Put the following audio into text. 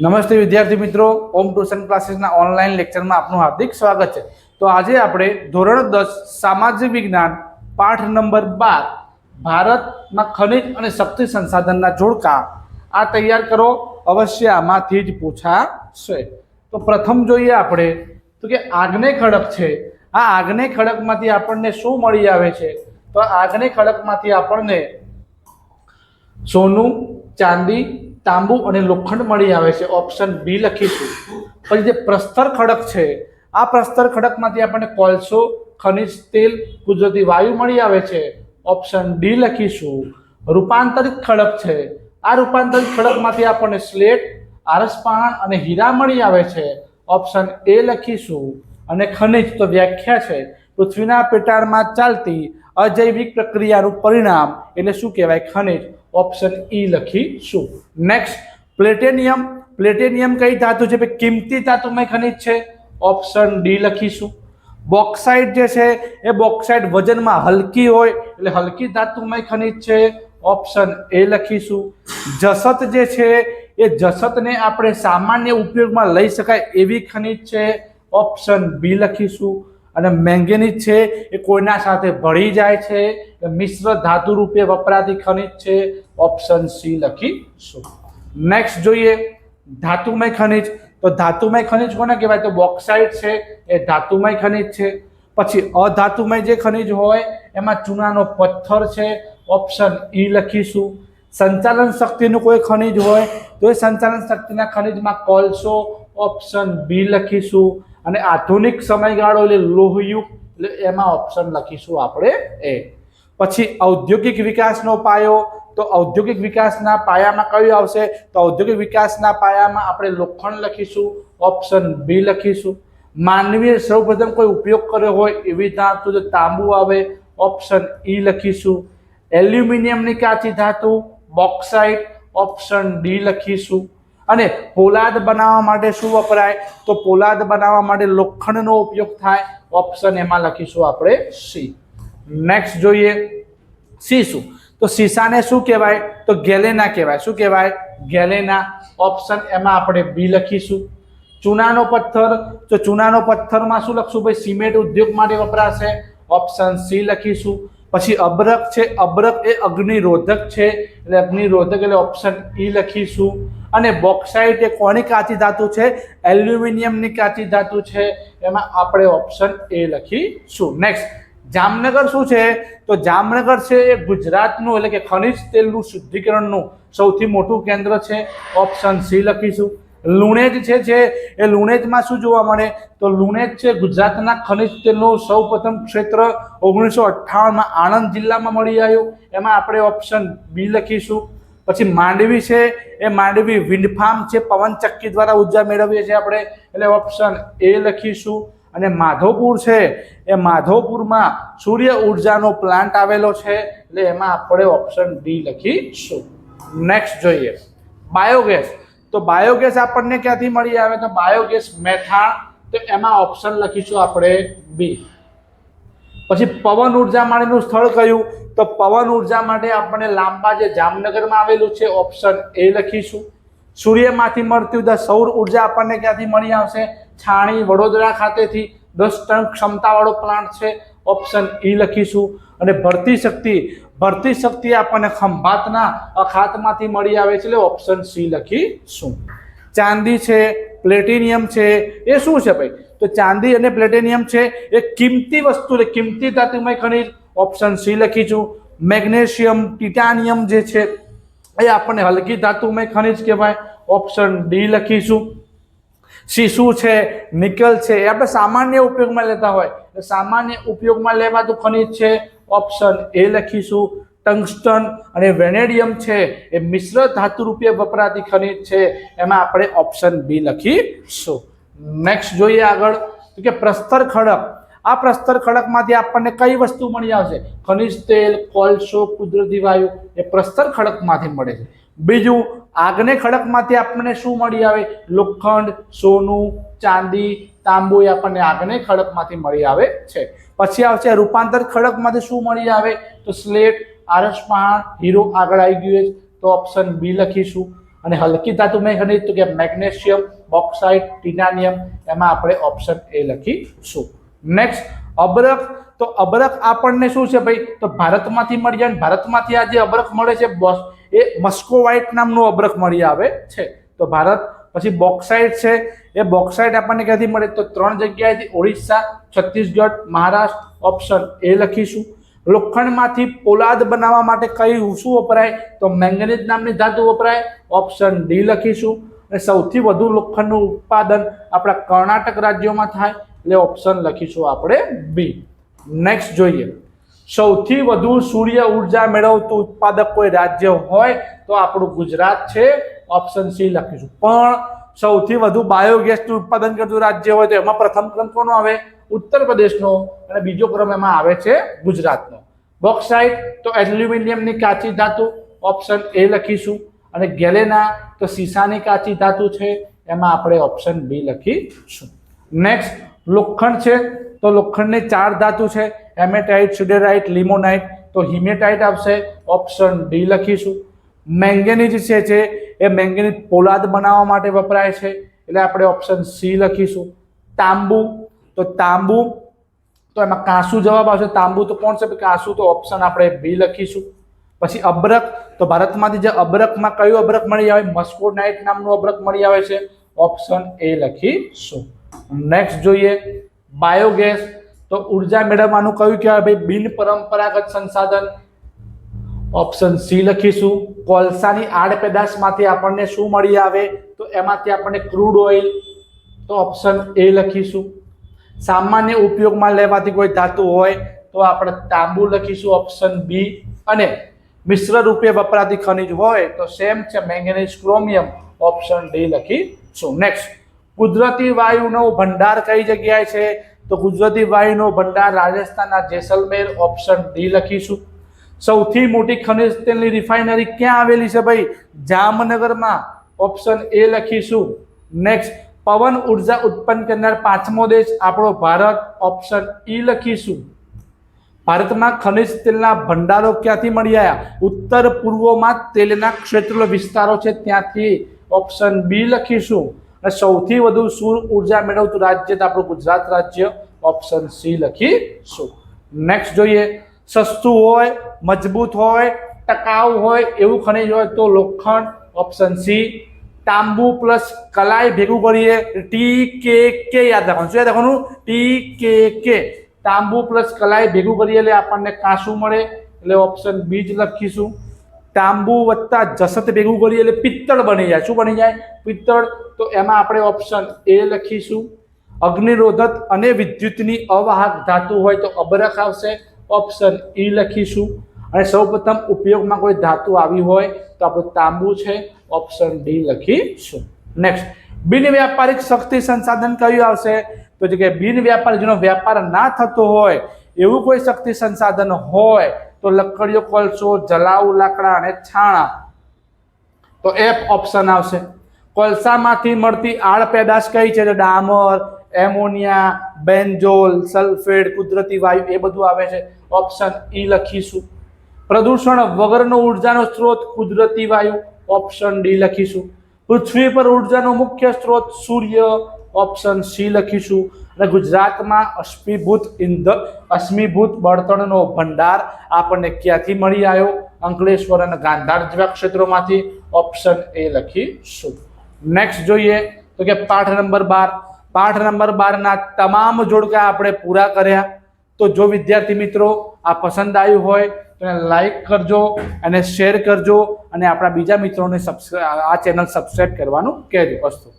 નમસ્તે વિદ્યાર્થી મિત્રો. ઓમ ટ્યુશન ક્લાસીસના ઓનલાઈન લેક્ચરમાં આપનું હાર્દિક સ્વાગત છે. તો આજે આપણે ધોરણ દસ, સામાજિક વિજ્ઞાન, પાઠ નંબર બાર ભારતમાં ખનિજ અને શક્તિ સંસાધનના જોડકા. આ તૈયાર કરો. અવશ્ય આમાંથી જ પૂછાશે. તો પ્રથમ જોઈએ આપણે, તો કે આગ્નેય ખડક છે. આ આગ્નેય ખડકમાંથી આપણને શું મળી આવે છે? તો આગ્નેય ખડકમાંથી આપણને સોનું, ચાંદી તાંબુ અને લોખંડ મળી આવે છે. ઓપ્શન બી લખીશું. પછી જે પ્રસ્તર ખડક છે, આ પ્રસ્તર ખડકમાંથી આપણને કોલસો, ખનિજ, તેલ, કુદરતી વાયુ મળી આવે છે. ઓપ્શન ડી લખીશું. રૂપાંતરિત ખડક છે. આ રૂપાંતરિત ખડકમાંથી આપણને સ્લેટ આરસપાણ અને હીરા મળી આવે છે. ઓપ્શન એ લખીશું. અને ખનિજ તો વ્યાખ્યા છે. પૃથ્વીના પેટાળમાં ચાલતી અજૈવિક પ્રક્રિયાનું પરિણામ, એટલે શું કહેવાય? ખનિજ. ઓપ્શન ઈ લખીશું નેક્સ્ટ પ્લેટેનિયમ પ્લેટેનિયમ કઈ ધાતુ છે? કિંમતી ધાતુમય ખનિજ છે. ઓપ્શન ડી લખીશું બોક્સાઇટ જે છે, એ બોક્સાઇટ વજનમાં હલકી હોય, એટલે હલકી ધાતુમય ખનિજ છે. ઓપ્શન એ લખીશું જસત જે છે, એ જસતને આપણે સામાન્ય ઉપયોગમાં લઈ શકાય એવી ખનિજ છે. ઓપ્શન બી લખીશું અને મેંગેનીઝ છે એ કોઈના સાથે ભળી જાય છે મિશ્ર ધાતુ રૂપે વપરાતી ખનિજ છે ઓપ્શન સી લખીશું નેક્સ્ટ જોઈએ, ધાતુમય ખનિજ. તો ધાતુમય ખનિજ કોને કહેવાય? તો બોક્સાઇટ છે, એ ધાતુમય ખનિજ છે. પછી અધાતુમય જે ખનિજ હોય, એમાં ચૂનાનો પથ્થર છે ઓપ્શન ઈ લખીશું. સંચાલન શક્તિનું કોઈ ખનિજ હોય, તો એ સંચાલન શક્તિના ખનિજમાં કોલસો ઓપ્શન બી લખીશું. અને આધુનિક સમયગાળો એટલે લોહયુગ એટલે એમાં ઓપ્શન લખીશું આપણે એ. પછી ઔદ્યોગિક વિકાસનો પાયો, તો ઔદ્યોગિક વિકાસના પાયામાં કયું આવશે? તો ઔદ્યોગિક વિકાસના પાયામાં આપણે લોખંડ લખીશું ઓપ્શન બી લખીશું. માનવીએ સૌપ્રથમ કોઈ ઉપયોગ કર્યો હોય એવી ધાતુ તો તાંબુ આવે ઓપ્શન ઈ લખીશું. એલ્યુમિનિયમની કાચી ધાતુ બોક્સાઇટ ઓપ્શન ડી લખીશું. અને પોલાદ બનાવવા માટે શું વપરાય? તો પોલાદ બનાવવા માટે લોખંડનો ઉપયોગ થાય. ઓપ્શન એમાં લખીશું આપણે સી નેક્સ્ટ જોઈએ. સી શું? તો સીસાને શું કહેવાય? તો ગેલેના કહેવાય. શું કહેવાય? ગેલેના. ઓપ્શન એમાં આપણે બી લખીશું. ચૂનાનો પથ્થર. તો ચૂનાનો પથ્થરમાં શું લખશું? ભાઈ, સિમેન્ટ ઉદ્યોગ માટે વપરાશે. ઓપ્શન સી લખીશું. પછી અબરક છે, અબરક એ અગ્નિરોધક છે, એટલે અગ્નિરોધક એટલે ઓપ્શન ઈ લખીશું. અને બોક્સાઇટ એ કોની કાચી ધાતુ છે? એલ્યુમિનિયમની કાચી ધાતુ છે. એમાં આપણે ઓપ્શન એ લખીશું. નેક્સ્ટ જામનગર શું છે? તો જામનગર છે એ ગુજરાતનું એટલે કે ખનિજ તેલનું શુદ્ધિકરણનું સૌથી મોટું કેન્દ્ર છે. ઓપ્શન સી લખીશું. લુણેજ છે એ લુણેજમાં શું જોવા મળે? તો લુણેજ છે, ગુજરાતના ખનિજ તેલનું સૌ પ્રથમ ક્ષેત્ર. ઓગણીસો અઠ્ઠાવનમાં આણંદ જિલ્લામાં મળી આવ્યું. એમાં આપણે ઓપ્શન બી લખીશું. પછી માંડવી છે, એ માંડવી વિન્ડ ફાર્મ છે, પવન ચક્કી દ્વારા ઊર્જા મેળવીએ છીએ આપણે. એટલે ઓપ્શન એ લખીશું. અને માધવપુર છે, એ માધવપુરમાં સૂર્ય ઉર્જાનો પ્લાન્ટ આવેલો છે. એટલે એમાં આપણે ઓપ્શન ડી લખીશું. નેક્સ્ટ જોઈએ. બાયોગેસ તો બાયોગેસ આપણને ક્યાંથી મળી આવે? તો બાયોગેસ મેથાણ તો એમાં ઓપ્શન લખીશું આપણે બી પછી પવન ઊર્જા માટેનું સ્થળ કયું? તો પવન ઊર્જા માટે આપણને લાંબા જે જામનગરમાં આવેલું છે ઓપ્શન એ લખીશું. સૂર્યમાંથી મળતી ઊર્જા સૌર ઊર્જા આપણને ક્યાંથી મળી આવશે? છાણી વડોદરા ખાતેથી. દસ ટન ક્ષમતાવાળો પ્લાન્ટ છે. ઓપ્શન ઈ લખીશું. અને ભરતી શક્તિ ભરતી શક્તિ આપણને ખંભાતના અખાતમાંથી મળી આવે છે એટલે ઓપ્શન સી લખીશું. ચાંદી છે, પ્લેટિનિયમ છે, એ શું છે ભાઈ? તો ચાંદી અને પ્લેટિનિયમ છે, એ કિંમતી વસ્તુ એટલે કિંમતી ધાતુમય ખનિજ. ઓપ્શન સી લખીશું. મેગ્નેશિયમ, ટિટાનિયમ જે છે, એ આપણને હલકી ધાતુમય ખનિજ કહેવાય. ઓપ્શન ડી લખીશું. શીશુ છે, નિકલ છે, એ આપણે સામાન્ય ઉપયોગમાં લેતા હોય. સામાન્ય ઉપયોગમાં લેવાતું ખનિજ છે, ઓપ્શન એ લખીશું. ટંગસ્ટન અને વેનેડિયમ છે, એ મિશ્ર ધાતુ રૂપે વપરાતી ખનિજ છે, એમાં આપણે ઓપ્શન બી લખીશું. નેક્સ્ટ જોઈએ આગળ. તો કે પ્રસ્તર ખડક. આ પ્રસ્તર ખડકમાંથી આપણને કઈ વસ્તુ મળી આવશે? ખનિજ તેલ, કોલસો, કુદરતી વાયુ. એ પ્રસ્તર ખડકમાંથી મળે છે. બીજું, આગને ખડકમાંથી આપણને શું મળી આવે? લોખંડ, સોનું, ચાંદી, તાંબુ એ આપણને આગને ખડકમાંથી મળી આવે છે. પછી આવશે રૂપાંતર ખડકમાંથી શું મળી આવે? તો સ્લેટ આરસપહાણ હીરો આગળ આવી ગયું છે. તો ઓપ્શન બી લખીશું. અને હલકી ધાતુ મેં ખનિજ તો કે મેગ્નેશિયમ, બોક્સાઇટ, ટિટાનિયમ, એમાં આપણે ઓપ્શન એ લખીશું. નેક્સ્ટ અબરખ. તો અબરખ આપણને શું છે ભાઈ? તો ભારતમાંથી મળી જાય ભારતમાંથી આ જે અબરખ મળે છે, બોસ એ મસ્કોવાઇટ નામનું અબરખ મળી આવે છે. તો ભારત, પછી બોક્સાઇટ છે. એ બોક્સાઇટ આપણને ક્યાંથી મળે? તો ત્રણ જગ્યાએથી ઓડિશા, છત્તીસગઢ, મહારાષ્ટ્ર, ઓપ્શન એ લખીશું. લોખંડમાંથી પોલાદ બનાવવા માટે કઈ શું વપરાય? તો મેંગનીઝ નામની ધાતુ વપરાય. ઓપ્શન ડી લખીશું. અને સૌથી વધુ લોખંડનું ઉત્પાદન આપણા કર્ણાટક રાજ્યોમાં થાય. એટલે ઓપ્શન લખીશું આપણે બી. નેક્સ્ટ જોઈએ. સૌથી વધુ સૂર્ય ઊર્જા મેળવતું ઉત્પાદક કોઈ રાજ્ય હોય તો આપણું ગુજરાત છે ઓપ્શન સી લખીશું. પણ સૌથી વધુ બાયોગેસનું ઉત્પાદન કરતું રાજ્ય હોય તો એમાં પ્રથમ ક્રમ કોનો આવે? ઉત્તર પ્રદેશનો અને બીજો ક્રમ એમાં આવે છે ગુજરાતનો. બોક્સાઇટ તો એલ્યુમિનિયમની કાચી ધાતુ ઓપ્શન એ લખીશું. અને ગેલેના તો સીસાની કાચી ધાતુ છે, એમાં આપણે ઓપ્શન બી લખીશું. નેક્સ્ટ લોખંડ છે, તો લોખંડની ચાર ધાતુ છે. એમેટાઇટ સિડેરાઇટ લિમોનાઇટ તો હિમેટાઇટ આવશે ઓપ્શન ડી લખીશું. મેંગેનીઝ છે, એ મેંગેનીઝ પોલાદ બનાવવા માટે વપરાય છે. એટલે આપણે ઓપ્શન સી લખીશું. તાંબુ. તો તાંબુ, તો એમાં કાંસુ જવાબ આવશે. તાંબુ તો કોણ છે? કાંસુ તો ઓપ્શન આપણે બી લખીશું. પછી અબરક. તો ભારતમાંથી જે અબરકમાં કયું અબરક મળી આવે? મસ્કોનાઇટ નામનું અબરક મળી આવે છે. ઓપ્શન એ લખીશું. નેક્સ્ટ જોઈએ. બાયોગેસ તો ઊર્જા મેળવવાનું કયું કહેવાય ભાઈ, બિન પરંપરાગત સંસાધન. ઓપ્શન સી લખીશું. કોલસાની આડપેદાશમાંથી આપણને શું મળી આવે? તો એમાંથી આપણને ક્રૂડ ઓઇલ તો ઓપ્શન એ લખીશું. સામાન્ય ઉપયોગમાં લેવાતી કોઈ ધાતુ હોય તો આપણે તાંબુ લખીશું ઓપ્શન બી અને મિશ્ર રૂપે વપરાતી ખનિજ હોય તો સેમ છે મેંગેનીઝ ક્રોમિયમ ઓપ્શન ડી લખીશું. નેક્સ્ટ કુદરતી વાયુનો ભંડાર કઈ જગ્યાએ છે? તો ગુજરાતી વાયુનો ભંડાર રાજસ્થાનના જેસલમેર ઓપ્શન ડી લખીશું. સૌથી મોટી ખનિજ તેલની રિફાઇનરી ક્યાં આવેલી છે ભાઈ? જામનગરમાં. ઓપ્શન એ લખીશું. નેક્સ્ટ પવન ઊર્જા ઉત્પન્ન કરનાર પાંચમો દેશ આપણો ભારત. ઓપ્શન ઈ લખીશું. ભારતમાં ખનિજ તેલના ભંડારો ક્યાંથી મળી આવ્યા? ઉત્તર પૂર્વમાં તેલના ક્ષેત્ર વિસ્તારો છે ત્યાંથી. ઓપ્શન બી લખીશું. અને સૌથી વધુ સૂર ઊર્જા મેળવતું રાજ્ય તો આપણું ગુજરાત રાજ્ય ઓપ્શન સી લખીશું નેક્સ્ટ જોઈએ, સસ્તું હોય, મજબૂત હોય, ટકાઉ હોય, એવું ખનિજ હોય તો લોખંડ ઓપ્શન સી તાંબુ પ્લસ કલાઈ ભેગું કરીએ ટી કે કે યાદ રાખવાનું, શું યાદ રાખવાનું? ટી કે કે તાંબુ પ્લસ કલાઈ ભેગું કરીએ એટલે આપણને કાંસું મળે, એટલે ઓપ્શન બી જ લખીશું. તાંબુ વત્તા જસત ભેગું કરીએ એટલે પિત્તળ બની જાય. શું બની જાય? પિત્તળ. તો એમાં આપણે ઓપ્શન એ લખીશું. અગ્નિરોધક અને વિદ્યુતની અવાહક ધાતુ હોય તો અબરખ આવશે. ઓપ્શન ઈ લખીશું. અને સૌપ્રથમ ઉપયોગમાં કોઈ ધાતુ આવી હોય તો આપણું તાંબુ છે. ઓપ્શન ડી લખીશું. નેક્સ્ટ બિન વ્યાપારિક શક્તિ સંસાધન કયું આવશે? તો જે કે બિન વ્યાપારી, જેનો વ્યાપાર ના થતો હોય, એવું કોઈ શક્તિ સંસાધન હોય તો લકડીઓ કોલસો જલાઉ લાકડા અને છાણા. તો એફ ઓપ્શન આવશે. કોલસામાંથી મળતી આળ પેદાશ કઈ છે? તો ડામર, એમોનિયા, બેન્ઝોલ, સલ્ફેટ, કુદરતી વાયુ, એ બધું આવે છે. ઓપ્શન ઈ લખીશું. પ્રદૂષણ વગરનો ઉર્જાનો સ્ત્રોત, કુદરતી વાયુ. ઓપ્શન ડી લખીશું. પૃથ્વી પર ઉર્જાનો મુખ્ય સ્ત્રોત સૂર્ય. ઓપ્શન સી લખીશું. અને ગુજરાતમાં અશ્મિભૂત ઇંધ, અશ્મિભૂત બળતણનો ભંડાર આપણને ક્યાંથી મળી આવ્યો? અંકલેશ્વર અને ગાંધાર જેવા ક્ષેત્રોમાંથી ઓપ્શન એ લખીશું. નેક્સ્ટ જોઈએ તો કે પાઠ નંબર બાર. પાઠ નંબર બારના તમામ જોડકા આપણે પૂરા કર્યા. તો જો વિદ્યાર્થી મિત્રો આ પસંદ આવ્યું હોય તો એને લાઈક કરજો અને શેર કરજો અને આપણા બીજા મિત્રોને સબસ્ક્રાઈબ આ ચેનલ સબસ્ક્રાઈબ કરવાનું કહેજો. અસ્તુ